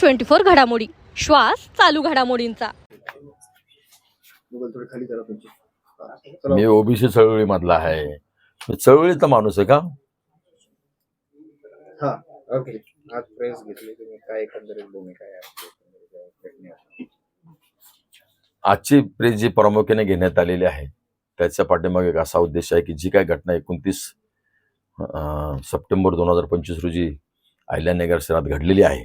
Twenty four घडामोडी. श्वास चालू घडामोडींचा. मी ओबीसी चळवळी मधला आहे. मी चळवळीचा माणूस आहे का? हा ओके. आज प्रेस घेतली तुम्ही. काय एकंदरीत भूमिका आहे आपली? एकंदरीत या घटनेवर? आजची प्रेस जी प्रामुख्याने घेण्यात आलेली आहे त्याच्या पाठीमागे एक असा उद्देश आहे की जी काय घटना एकोणतीस सप्टेंबर दोन हजार पंचवीस रोजी अहिल्यानगर शहरात घडलेली आहे.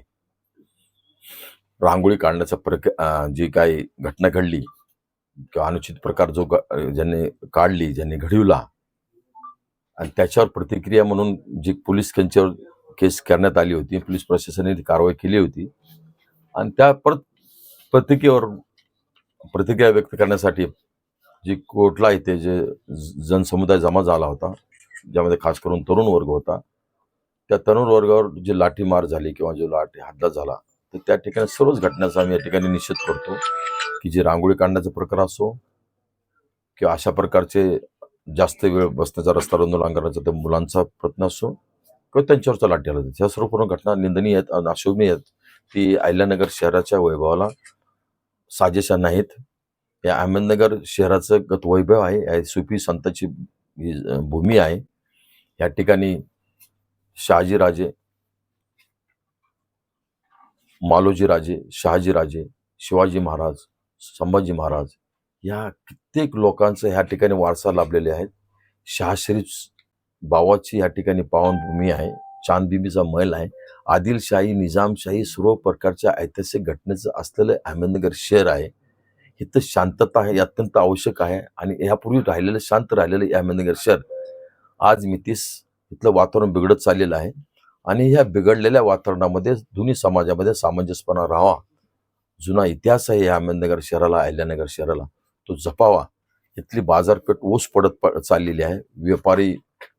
रांगोळी काढण्याचा प्रक जी काही घटना घडली किंवा अनुचित प्रकार जो ज्यांनी काढली ज्यांनी घडविला आणि त्याच्यावर प्रतिक्रिया म्हणून जी पोलीस त्यांच्यावर केस करण्यात आली होती पोलीस प्रशासनाने कारवाई केली होती आणि त्या परत प्रतिक्रियेवर प्रतिक्रिया व्यक्त करण्यासाठी जी कोर्टला इथे जे जनसमुदाय जमा झाला होता ज्यामध्ये खास करून तरुण वर्ग होता त्या तरुण वर्गावर जी लाठीमार झाली किंवा जो लाठी हल्ला झाला तर त्या ठिकाणी सर्वच घटनाचा आम्ही या ठिकाणी निषेध करतो की जी रांगोळी काढण्याचा प्रकार असो किंवा अशा प्रकारचे जास्त वेळ बसण्याचा रस्ता रुंद करण्याचा त्या मुलांचा प्रयत्न असो किंवा त्यांच्यावरचा लाठी आला ह्या सर्व पूर्ण घटना निंदनीय आहेत आणि अशोभनीय आहेत. ती अहिल्यानगर शहराच्या वैभवाला साजेशा नाहीत या अहमदनगर शहराचं गत वैभव आहे. या सुफी संताची भूमी आहे. या ठिकाणी शहाजीराजे मालोजीराजे शहाजीराजे शिवाजी महाराज संभाजी महाराज या कित्येक लोकांचं ह्या ठिकाणी वारसा लाभलेले आहेत. शहाशरीफ बावाची या ठिकाणी पावनभूमी आहे चांदबिबीचा मैल आहे. आदिलशाही निजामशाही सर्व प्रकारच्या ऐतिहासिक घटनेचं असलेलं अहमदनगर शहर आहे. इथं शांतता आहे हे अत्यंत आवश्यक आहे आणि यापूर्वी राहिलेलं शांत राहिलेलं अहमदनगर शहर आज मितीस इथलं वातावरण बिघडत चाललेलं आहे. आणि ह्या बिघडलेल्या वातावरणामध्ये दोन्ही समाजामध्ये सामंजस्यपणा राहावा. जुना इतिहास आहे या अहमदनगर शहराला अहिल्यानगर शहराला. तो जपावा. इथली बाजारपेठ ओस पडत प- चाललेली आहे. व्यापारी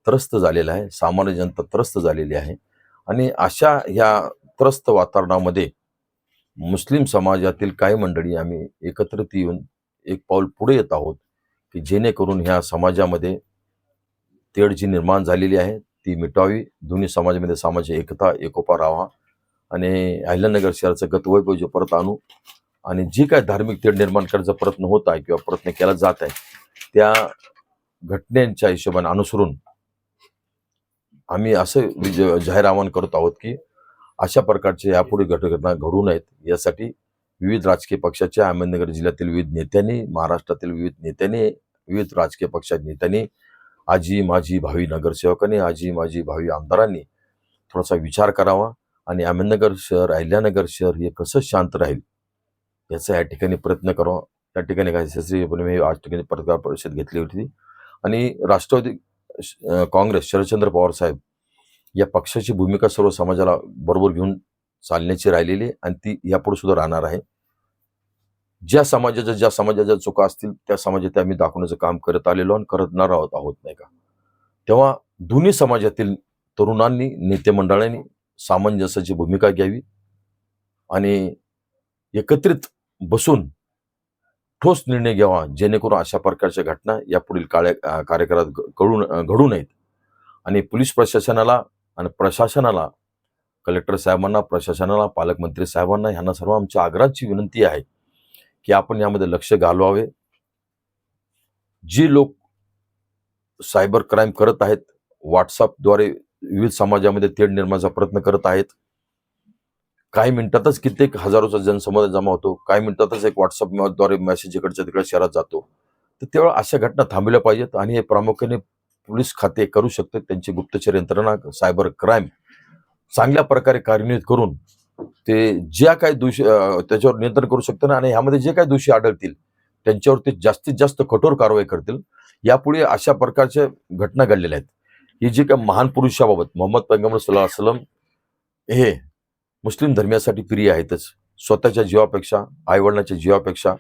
त्रस्त झालेला आहे. सामान्य जनता त्रस्त झालेली आहे. आणि अशा ह्या त्रस्त वातावरणामध्ये मुस्लिम समाजातील काही मंडळी आम्ही एकत्रित येऊन एक पाऊल पुढे येत आहोत की जेणेकरून ह्या समाजामध्ये तेढ जी निर्माण झालेली आहे ती मिटावी. दोन्ही समाजामध्ये सामाजिक एकता एकोपा राहा आणि अहिल्यानगर शहराचं गतवैभव जे परत आणू आणि जी काय धार्मिक तेढ निर्माण करायचा प्रयत्न होत आहे किंवा प्रयत्न केला जात आहे त्या घटनेच्या हिशोबाने अनुसरून आम्ही असं जाहीर आवाहन करत आहोत की अशा प्रकारचे यापुढे घटना घडू नयेत. यासाठी विविध राजकीय पक्षाच्या अहमदनगर जिल्ह्यातील विविध नेत्यांनी महाराष्ट्रातील विविध नेत्यांनी विविध राजकीय पक्षाच्या नेत्यांनी आजी माझी भावी नगरसेवकांनी आजी माझी भावी आमदारांनी थोडासा विचार करावा आणि अहमदनगर शहर अहिल्यानगर शहर हे कसं शांत राहील याचा या ठिकाणी प्रयत्न करावा. त्या ठिकाणी काय मी आज ठिकाणी पत्रकार परिषद घेतली होती. आणि राष्ट्रवादी काँग्रेस शरदचंद्र पवार साहेब या पक्षाची भूमिका सर्व समाजाला बरोबर घेऊन चालण्याची राहिलेली आणि ती यापुढे सुद्धा राहणार आहे. ज्या समाजाच्या ज्या समाजाच्या चुका असतील त्या समाजात आम्ही दाखवण्याचं काम करत आलेलो आणि करणार आहोत आहोत नाही का? तेव्हा दोन्ही समाजातील तरुणांनी नेते मंडळांनी सामंजस्याची भूमिका घ्यावी आणि एकत्रित बसून ठोस निर्णय घ्यावा जेणेकरून अशा प्रकारच्या घटना यापुढील काळ्या कार्यक्रमात कार्यकाळात घडू घडू नयेत. आणि पोलीस प्रशासनाला आणि प्रशासनाला कलेक्टर साहेबांना प्रशासनाला पालकमंत्री साहेबांना ह्यांना सर्व आमच्या आग्रहाची विनंती आहे की आपण यामध्ये लक्ष घालवावे. जी लोक सायबर क्राईम करत आहेत व्हॉट्सअपद्वारे विविध समाजामध्ये तेढ निर्माणाचा प्रयत्न करत आहेत. काही मिनिटातच कित्येक हजारोचा जनसमुदाय जमा होतो. काही मिनिटातच एक व्हॉट्सअपद्वारे मेसेज इकडच्या तिकडे शहरात जातो. तर तेव्हा अशा घटना थांबल्या पाहिजेत आणि हे प्रामुख्याने पोलीस खाते करू शकते त्यांची गुप्तचर यंत्रणा सायबर क्राईम चांगल्या प्रकारे कार्यान्वित करून ते ज्या काही दोषी त्याच्यावर नियंत्रण करू शकतात आणि ह्यामध्ये जे काही दोषी आढळतील त्यांच्यावर ते जास्तीत जास्त कठोर कारवाई करतील. यापुढे अशा प्रकारच्या घटना घडलेल्या आहेत. ही जी काय महान पुरुषाबाबत मोहम्मद पैगंबर सल्ला सलम हे मुस्लिम धर्मियासाठी प्रिय आहेतच. स्वतःच्या जीवापेक्षा आईवडिलांच्या जीवापेक्षा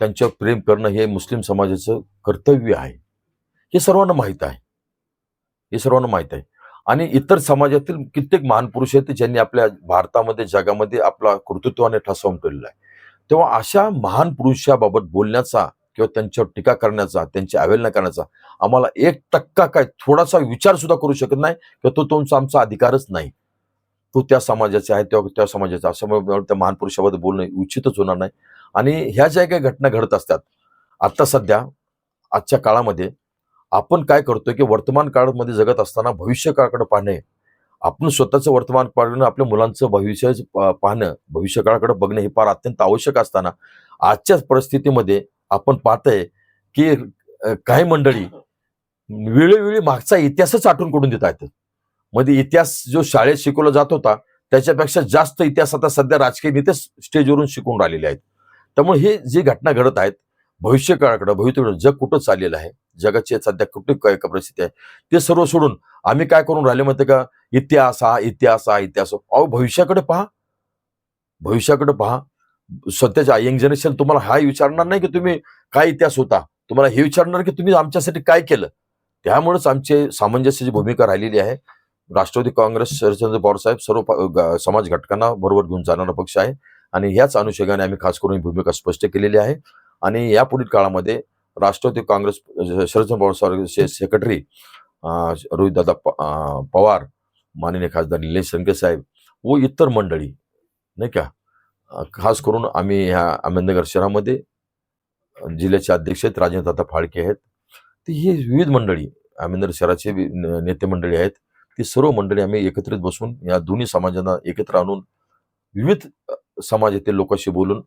त्यांच्यावर प्रेम करणं हे मुस्लिम समाजाचं कर्तव्य आहे. हे सर्वांना माहीत आहे. हे सर्वांना माहीत आहे. आणि इतर समाजातील कित्येक महान पुरुष आहेत ज्यांनी आपल्या भारतामध्ये जगामध्ये आपला कर्तृत्वाने ठसा उमटवलेला आहे. तेव्हा अशा महान पुरुषाबाबत बोलण्याचा किंवा त्यांच्यावर टीका करण्याचा त्यांची अवहेलना करण्याचा आम्हाला एक टक्का काय थोडासा विचार सुद्धा करू शकत नाही किंवा तो तुमचा आमचा अधिकारच नाही. तो त्या समाजाचा आहे तेव्हा त्या समाजाचा. असं त्या महान पुरुषाबद्दल बोलणं उचितच होणार नाही. आणि ह्या ज्या काही घटना घडत असतात आता सध्या आजच्या काळामध्ये आपण काय करतोय की वर्तमान काळामध्ये जगत असताना भविष्य काळाकडे पाहणे. आपण स्वतःचं वर्तमान पाहणं आपल्या मुलांचं भविष्य पाहणं भविष्य काळाकडे बघणं हे फार अत्यंत आवश्यक असताना आजच्या परिस्थितीमध्ये आपण पाहतोय की काही मंडळी वेळोवेळी मागचा इतिहासच आठवण करून देत आहेत. मध्ये इतिहास जो शाळेत शिकवला जात होता त्याच्यापेक्षा जास्त इतिहास आता सध्या राजकीय नेते स्टेजवरून शिकून राहिलेले आहेत. त्यामुळे हे जी घटना घडत आहेत भविष्य काळाकडे भविष्य जग कुठं चाललेलं आहे जगाची सध्या कुठली काय परिस्थिती आहे? ते सर्व सोडून आम्ही काय करून राहिले माहिती का? इतिहास हा इतिहास हा इतिहास अहो भविष्याकडे पहा. भविष्याकडे पहा. सध्याच्या यंग जनरेशन तुम्हाला हा विचारणार नाही की तुम्ही काय इतिहास होता. तुम्हाला हे विचारणार की तुम्ही आमच्यासाठी काय केलं? त्यामुळेच आमचे सामंजस्याची भूमिका राहिलेली आहे. राष्ट्रवादी काँग्रेस शरदचंद्र पवार साहेब सर्व ग- समाज घटकांना बरोबर घेऊन जाणारा पक्ष आहे. आणि ह्याच अनुषंगाने आम्ही खास करून ही भूमिका स्पष्ट केलेली आहे. आणि या पुढील काळामध्ये राष्ट्रवादी काँग्रेस शरद पवार सेक्रेटरी रोहितदादा प- पवार माननीय खासदार निलेश संके साहेब व इतर मंडळी नाही का? खास करून आम्ही ह्या अहमदनगर शहरामध्ये जिल्ह्याचे अध्यक्ष आहेत राजेंद्रदादा फाळके आहेत. ती ही विविध मंडळी अहमदनगर शहराचे नेते मंडळी आहेत. ती सर्व मंडळी आम्ही एकत्रित बसून या दोन्ही समाजांना एकत्र आणून विविध समाजातील समाज लोकांशी बोलून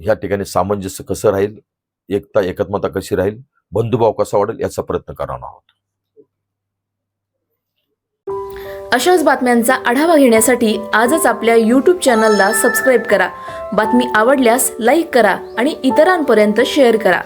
ह्या ठिकाणी सामंजस्य कसं राहील एकता एकात्मता कशी राहील? बंधुभाव कसा वाढेल? याचा प्रयत्न करणार आहोत. अशाच बातम्यांचा आढावा घेण्यासाठी आजच आपल्या यूट्यूब चॅनलला सबस्क्राईब करा. बातमी आवडल्यास लाईक करा आणि इतरांपर्यंत शेअर करा.